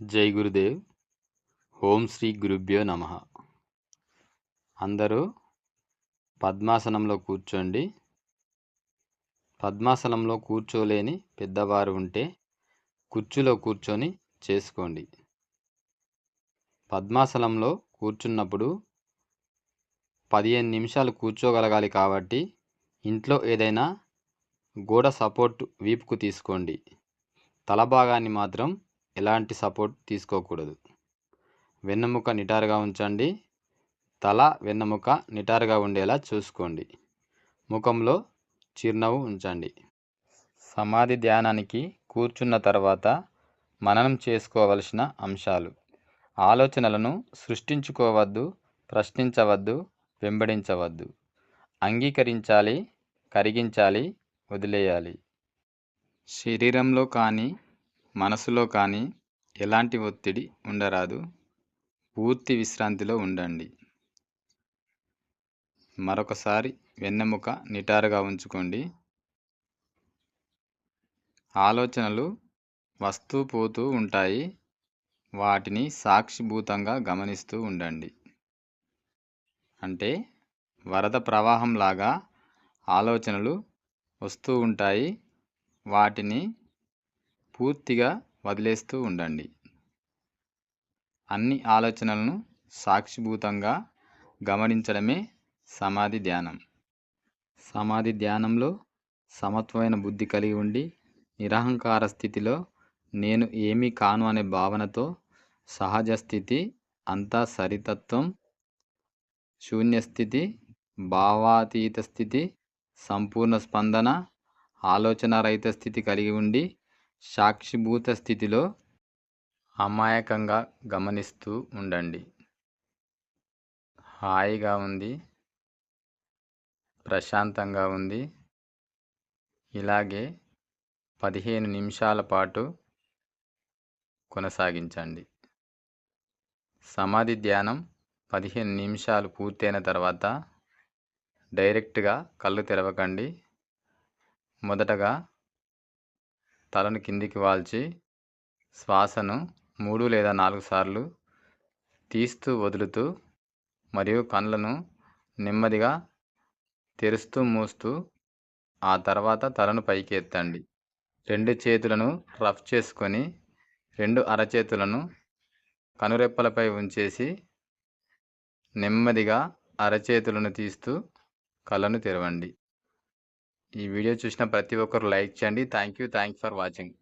జై గురుదేవ్. ఓం శ్రీ గురుభ్యో నమ. అందరూ పద్మాసనంలో కూర్చోండి. పద్మాసనంలో కూర్చోలేని పెద్దవారు ఉంటే కుర్చీలో కూర్చొని చేసుకోండి. పద్మాసనంలో కూర్చున్నప్పుడు పదిహేను నిమిషాలు కూర్చోగలగాలి కాబట్టి ఇంట్లో ఏదైనా గోడ సపోర్ట్ వీపుకు తీసుకోండి. తల భాగాన్ని మాత్రం ఎలాంటి సపోర్ట్ తీసుకోకూడదు. వెన్నెముక నిటారుగా ఉంచండి. తల వెన్నెముక నిటారుగా ఉండేలా చూసుకోండి. ముఖంలో చిరునవ్వు ఉంచండి. సమాధి ధ్యానానికి కూర్చున్న తర్వాత మననం చేసుకోవలసిన అంశాలు. ఆలోచనలను సృష్టించుకోవద్దు ప్రశ్నించవద్దు వెంబడించవద్దు. అంగీకరించాలి కరిగించాలి వదిలేయాలి. శరీరంలో కానీ మనసులో కానీ ఎలాంటి ఒత్తిడి ఉండరాదు. పూర్తి విశ్రాంతిలో ఉండండి. మరొకసారి వెన్నెముక నిటారుగా ఉంచుకోండి. ఆలోచనలు వస్తూ పోతూ ఉంటాయి. వాటిని సాక్షిభూతంగా గమనిస్తూ ఉండండి. అంటే వరద ప్రవాహంలాగా ఆలోచనలు వస్తూ ఉంటాయి. వాటిని పూర్తిగా వదిలేస్తూ ఉండండి. అన్ని ఆలోచనలను సాక్షిభూతంగా గమనించడమే సమాధి ధ్యానం. సమాధి ధ్యానంలో సమత్వమైన బుద్ధి కలిగి ఉండి నిరహంకార స్థితిలో నేను ఏమీ కాను అనే భావనతో సహజ స్థితి అంతా సరితత్వం శూన్యస్థితి భావాతీత స్థితి సంపూర్ణ స్పందన ఆలోచన రహిత స్థితి కలిగి ఉండి సాక్షిభూత స్థితిలో అమాయకంగా గమనిస్తూ ఉండండి. హాయిగా ఉంది. ప్రశాంతంగా ఉంది. ఇలాగే పదిహేను నిమిషాల పాటు కొనసాగించండి. సమాధి ధ్యానం పదిహేను నిమిషాలు పూర్తయిన తర్వాత డైరెక్ట్గా కళ్ళు తెరవకండి. మొదటగా తలను కిందికి వాల్చి శ్వాసను మూడు లేదా నాలుగు సార్లు తీస్తూ వదులుతూ మరియు కళ్ళను నెమ్మదిగా తెరుస్తూ మూస్తూ ఆ తర్వాత తలను పైకి ఎత్తండి. రెండు చేతులను రఫ్ చేసుకొని రెండు అరచేతులను కనురెప్పలపై ఉంచేసి నెమ్మదిగా అరచేతులను తీస్తూ కళ్ళను తెరవండి. ఈ వీడియో చూసిన ప్రతి ఒక్కరు లైక్ చేయండి. Thank you thank for watching